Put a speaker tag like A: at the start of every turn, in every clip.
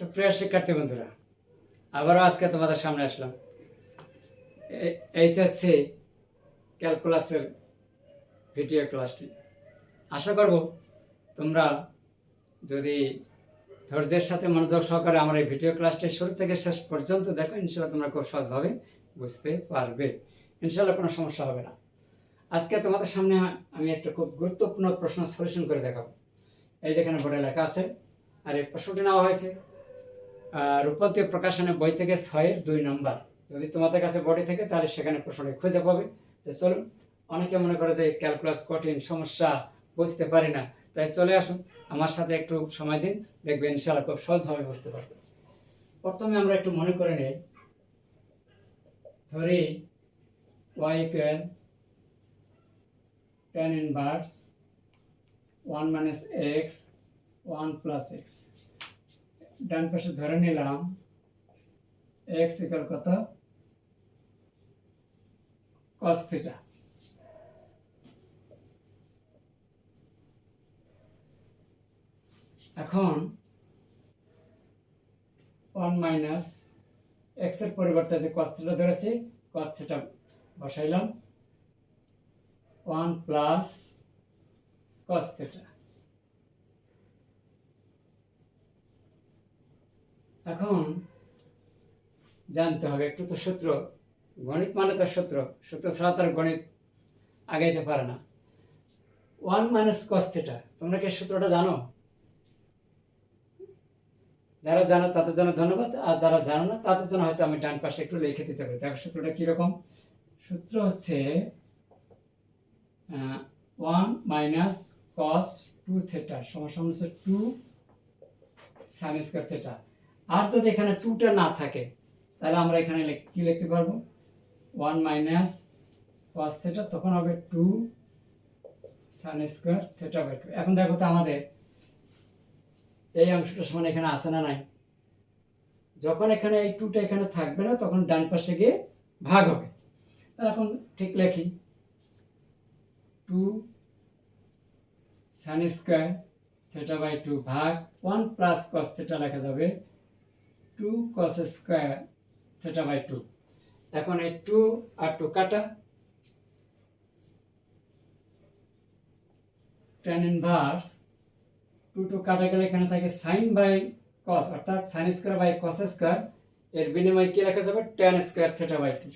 A: সুপ্রিয় শিক্ষার্থী বন্ধুরা, আবারও আজকে তোমাদের সামনে আসলাম। এইচএসসি ক্যালকুলাসের ভিডিও ক্লাসটি। আশা করব তোমরা যদি ধৈর্যের সাথে মনোযোগ সহকারে আমার এই ভিডিও ক্লাসটি শুরু থেকে শেষ পর্যন্ত দেখো ইনশাল্লাহ তোমরা খুব সহজভাবে বুঝতে পারবে। ইনশাল্লাহ কোনো সমস্যা হবে না। আজকে তোমাদের সামনে আমি একটা খুব গুরুত্বপূর্ণ প্রশ্ন সলিউশন করে দেখাবো। এই যেখানে বোর্ডে লেখা আছে, আর এই প্রশ্নটি নেওয়া হয়েছে রূপন্তী প্রকাশনের বই থেকে ছয়ের দুই নম্বর। যদি তোমাদের কাছে বডি থাকে, তাহলে সেখানে প্রশ্নটি খুঁজে পাবে। তো চলুন, অনেকে মনে করে যে ক্যালকুলাস কঠিন, সমস্যা বুঝতে পারি না। তাই চলে আসুন, আমার সাথে একটু সময় দিন, দেখবেন ইনশাআল্লাহ খুব সহজভাবে বুঝতে পারবে প্রথমে আমরা একটু মনে করে নিই। ধরি y tan inverse one minus x one plus x ডান পাশে ধরে নিলাম এক্স ইকাল কত? কস এখন ওয়ান মাইনাস এক্সের পরিবর্তে যে কস ধরেছি কস বসাইলাম। ওয়ান প্লাস কস এখন জানতে হবে, একটু তো সূত্র, গণিত মানে তো সূত্র সূত্র ছাড়া তার গণিত আগাইতে পারে না। ওয়ান মাইনাস কস থিটা, তোমরা কি সূত্রটা জানো? যারা জানো তাদের জন্য ধন্যবাদ, আর যারা জানো না তাদের জন্য হয়তো আমি ডান পাশে একটু লিখে দিতে পারি। দেখো সূত্রটা কীরকম? সূত্র হচ্ছে one minus cos two theta সমস্যা হচ্ছে টু সাইন স্কোয়ার থেটা। আর যদি এখানে টুটা না থাকে, তাহলে আমরা এখানে কি লিখতে পারব? ওয়ান মাইনাস কস থেটা তখন হবে two sine square theta two এখন দেখো তো আমাদের এই অংশটা সমান এখানে আসে না নাই? যখন এখানে এই টুটা এখানে থাকবে না, তখন ডান পাশে গিয়ে ভাগ হবে। তাহলে এখন ঠিক লেখি। Two sine square theta by two ভাগ ওয়ান প্লাস কস থেটা লেখা যাবে two cos square theta by two এখন এই টু আর টু কাটা। টেন ইনভার্স টু টু কাটা গেলে এখানে থাকে সাইন বাই কস অর্থাৎ sine square by cos square এর বিনিময়ে কি লেখা যাবে? Tan square theta by two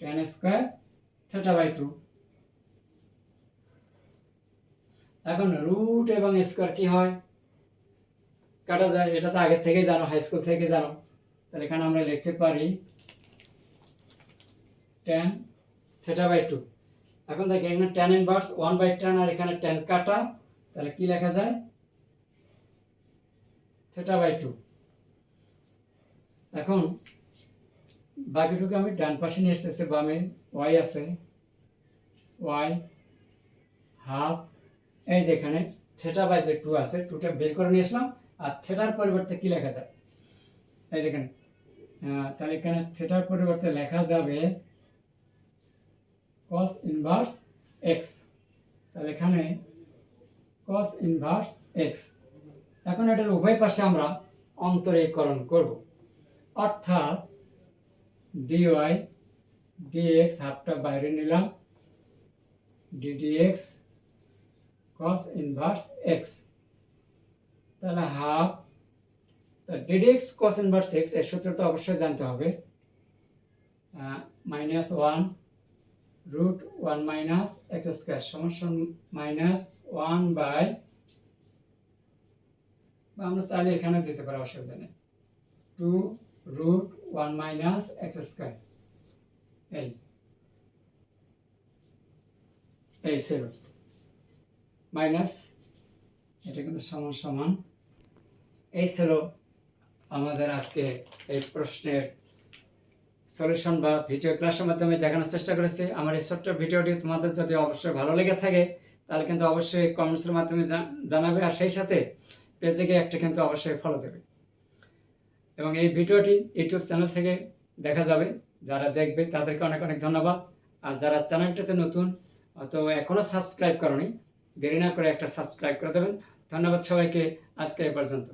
A: tan square theta by two এখন রুট এবং স্কোয়ার কি হয়? কাটা যায়, এটা তো আগে থেকেই জানো হাই স্কুল থেকে জানো। তাহলে এখানে আমরা লিখতে পারি টেন থেটা বাই টু এখন দেখি, এখানে tan inverse one by tan আর এখানে টেন কাটা। তাহলে কি লেখা যায়? থেটা বাই টু এখন বাকিটুকু আমি ডান পাশে নিয়ে এসতেছি বামে ওয়াই আছে। ওয়াই হাফ এই যেখানে থেটা বাই যে টু আছে টুটা বের করে নিয়ে আসলাম। আর থেটার পরিবর্তে কি লেখা যায়? এই দেখেন তাহলে এখানে থেটার পরিবর্তে লেখা যাবে cos ইনভার্স এক্স তাহলে এখানে cos ইনভার্স এক্স এখন এটার উভয় পাশে আমরা অন্তরীকরণ করব। অর্থাৎ ডিওয়াই ডিএক্স হাফটা বাইরে নিলাম। ডিডিএক্স cos ইনভার্স এক্স তাহলে হাফ ডিডিএক্স cos ইনভার্স এক্সের সূত্র তো অবশ্যই জানতে হবে। Minus one root one minus x square সমস্যা মাইনাস ওয়ান বাই বা আমরা চাইলে এখানে দিতে পারি, অসুবিধা নেই। Two root one minus x square এই। এই ছিল মাইনাস এটা কিন্তু সমান সমান এই ছিল আমাদের আজকে এই প্রশ্নের সলিউশন বা ভিডিও ক্লাসের মাধ্যমে দেখানোর চেষ্টা করেছি। আমার এই ছোট্ট ভিডিওটি তোমাদের যদি অবশ্যই ভালো লেগে থাকে, তাহলে কিন্তু অবশ্যই কমেন্টসের মাধ্যমে জানাবে। আর সেই সাথে পেজে একটা কিন্তু অবশ্যই ফলো দেবে। এবং এই ভিডিওটি ইউটিউব চ্যানেল থেকে দেখা যাবে। যারা দেখবে, তাদেরকে অনেক অনেক ধন্যবাদ। আর যারা চ্যানেলটাতে নতুন তো এখনও সাবস্ক্রাইব করনি, দেরি না করে একটা সাবস্ক্রাইব করে দেবেন। ধন্যবাদ সবাইকে। আজকে এ পর্যন্ত।